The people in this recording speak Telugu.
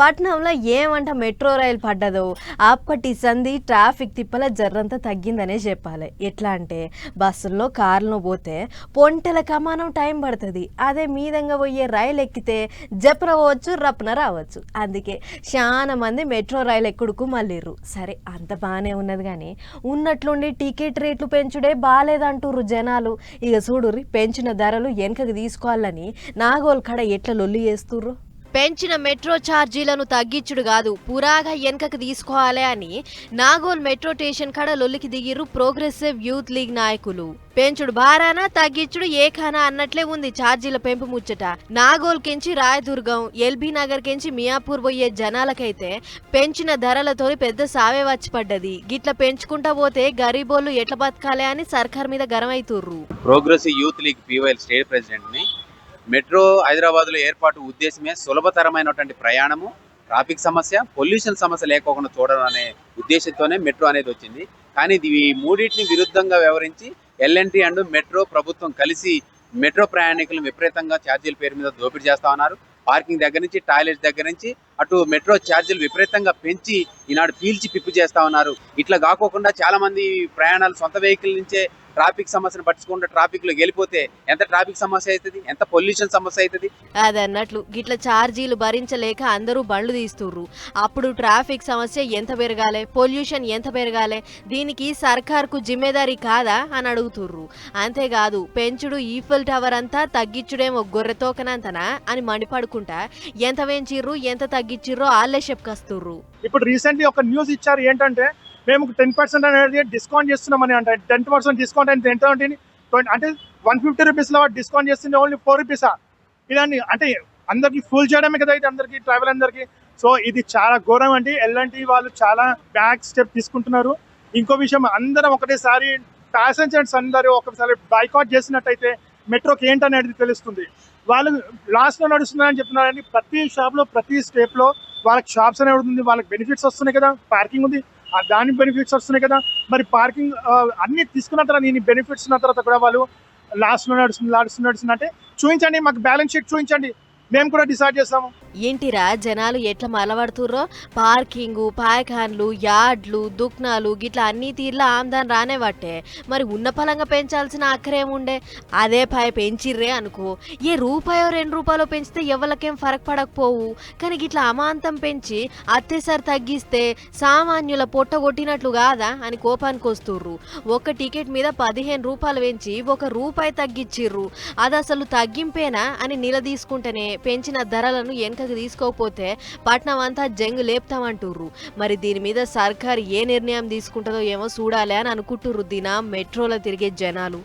పట్నంలో ఏమంట మెట్రో రైలు పడ్డదో అప్పటి సంధి ట్రాఫిక్ తిప్పల జర్రంతా తగ్గిందనే చెప్పాలి. ఎట్లా అంటే బస్సుల్లో కార్లో పోతే పొంటల కమానం టైం పడుతుంది. అదే మీదంగా పోయే రైలు ఎక్కితే జపన పోవచ్చు రప్న రావచ్చు. అందుకే చాలా మంది మెట్రో రైలు ఎక్కుడుకు మళ్ళీరు సరే అంత బాగానే ఉన్నది కానీ ఉన్నట్లుండి టికెట్ రేట్లు పెంచుడే బాగాలేదంటుర్రు జనాలు. ఇక చూడుర్రి పెంచిన ధరలు వెనకకి తీసుకోవాలని నాగోల్ కడ ఎట్లా లొల్లి చేస్తుర్రు? పెంచిన మెట్రో ఛార్జీలను తగ్గించుడు కాదు పురాగా వెనకకు తీసుకోవాలి అని నాగోల్ మెట్రో స్టేషన్ కాడ లొల్లికి దిగిర్రు ప్రోగ్రెసివ్ యూత్ లీగ్ నాయకులు. పెంచుడు భారానా తగ్గించుడు ఏఖానా అన్నట్లే ఉంది ఛార్జీల పెంపు ముచ్చట. నాగోల్ కించి రాయదుర్గం ఎల్బీ నగర్ కించి మియాపూర్ పోయే జనాలకైతే పెంచిన ధరలతో పెద్ద సావే వచ్చి పడ్డది. గిట్ల పెంచుకుంటా పోతే గరీబోళ్ళు ఎట్ల బతకాలి అని సర్కార్ మీద గరమైతుర్రు. Progressive youth league PYL state ప్రెసిడెంట్ని metro హైదరాబాద్లో ఏర్పాటు ఉద్దేశమే సులభతరమైనటువంటి ప్రయాణము ట్రాఫిక్ సమస్య పొల్యూషన్ సమస్య లేకోకుండా చూడడం అనే ఉద్దేశంతోనే మెట్రో అనేది వచ్చింది. కానీ ఇది ఈ మూడింటిని విరుద్ధంగా వ్యవహరించి ఎల్ఎన్టీ అండ్ మెట్రో ప్రభుత్వం కలిసి మెట్రో ప్రయాణికులను విపరీతంగా ఛార్జీల పేరు మీద దోపిడీ చేస్తా ఉన్నారు. పార్కింగ్ దగ్గర నుంచి టాయిలెట్ దగ్గర నుంచి అటు మెట్రో ఛార్జీలు విపరీతంగా పెంచి ఈనాడు పీల్చి పిప్పు చేస్తా ఉన్నారు. ఇట్లా కాకోకుండా చాలా మంది ప్రయాణాలు సొంత వెహికల్ నుంచే ట్రాఫిక్ సమస్యను పట్టించుకుంటే ట్రాఫిక్లో వెళ్ళిపోతే ఎంత ట్రాఫిక్ సమస్య అవుతుంది? ఎంత పొల్యూషన్ సమస్య అవుతుంది? అన్నట్లు గిట్ల ఛార్జీలు భరించలేక అందరూ బండ్లు తీస్తుర్రు. అప్పుడు ట్రాఫిక్ సమస్య ఎంత పెరగాలి? పొల్యూషన్ ఎంత పెరగాలి? దీనికి సర్కార్కు జిమ్మేదారీ కాదా అని అడుగుతుర్రు. అంతేకాదు పెంచుడు ఈఫిల్ టవర్ అంతా తగ్గించుడేమో గొర్రెతోకనంతనా అని మండిపడుకుంటా ఎంత పెంచిర్రు ఎంత తగ్గి తగ్గించిర్రో ఆళ్ళే చెప్పుకొస్తుర్రు. ఇప్పుడు రీసెంట్లీ ఒక న్యూస్ ఇచ్చారు ఏంటంటే మేము టెన్ పర్సెంట్ అనేది డిస్కౌంట్ చేస్తున్నామని అంటే. టెన్ పర్సెంట్ డిస్కౌంట్ అంటే ఎంత ఉంటుంది? ట్వంటీ అంటే వన్ ఫిఫ్టీ రూపీస్లో డిస్కౌంట్ చేస్తుంది ఓన్లీ ఫోర్ రూపీసా ఇదాన్ని అంటే అందరికి ఫుల్ చేయడమే కదా ఇది అందరికి ట్రావెల్ అందరికి. సో ఇది చాలా ఘోరం అండి. ఎల్ఎన్టీ వాళ్ళు చాలా బ్యాక్ స్టెప్ తీసుకుంటున్నారు. ఇంకో విషయం అందరం ఒకటేసారి ప్యాసింజర్స్ అందరూ ఒకసారి బైకాట్ చేసినట్టయితే మెట్రోకి ఏంటనేది తెలుస్తుంది. వాళ్ళు లాస్ట్లో నడుస్తున్నారని చెప్తున్నారని ప్రతి షాప్లో ప్రతి స్టేప్లో వాళ్ళకి షాప్స్ అనేవి ఉంటుంది. వాళ్ళకి బెనిఫిట్స్ వస్తున్నాయి కదా. పార్కింగ్ ఉంది. ఆ దాని బెనిఫిట్స్ వస్తున్నాయి కదా. మరి పార్కింగ్ అన్ని తీసుకున్న తర్వాత నేను బెనిఫిట్స్ ఉన్న తర్వాత కూడా వాళ్ళు లాస్ట్లో నడుస్తుంది లాస్ట్ నడుస్తుంది అంటే చూపించండి మాకు బ్యాలెన్స్ షీట్ చూపించండి మేము కూడా డిసైడ్ చేస్తాము. ఏంటిరా జనాలు ఎట్లా మలబడుతుర్రో? పార్కింగ్ పాయఖాన్లు యార్డ్లు దుక్నాలు గిట్లా అన్ని తీర్లా ఆమ్దాన్ రానే పట్టే మరి ఉన్న పలంగా పెంచాల్సిన అక్కరేముండే? అదే పాయ పెంచిర్రే అనుకో. ఏ రూపాయో రెండు రూపాయలు పెంచితే ఎవరికేం ఫరక్ పడకపోవు. కానీ గిట్లా అమాంతం పెంచి అత్తేసారి తగ్గిస్తే సామాన్యుల పొట్ట కొట్టినట్లు కాదా అని కోపానికి వస్తుర్రు. ఒక టికెట్ మీద పదిహేను రూపాయలు పెంచి ఒక రూపాయి తగ్గిచ్చిర్రు. అది అసలు తగ్గింపేనా అని నిలదీసుకుంటేనే పెంచిన ధరలను వెనకకి తీసుకోకపోతే పట్నం అంతా జంగు లేపుతామంటుర్రు. మరి దీని మీద సర్కార్ ఏ నిర్ణయం తీసుకుంటుందో ఏమో చూడాలి అని అనుకుంటుర్రు దిన మెట్రోలో తిరిగే జనాలు.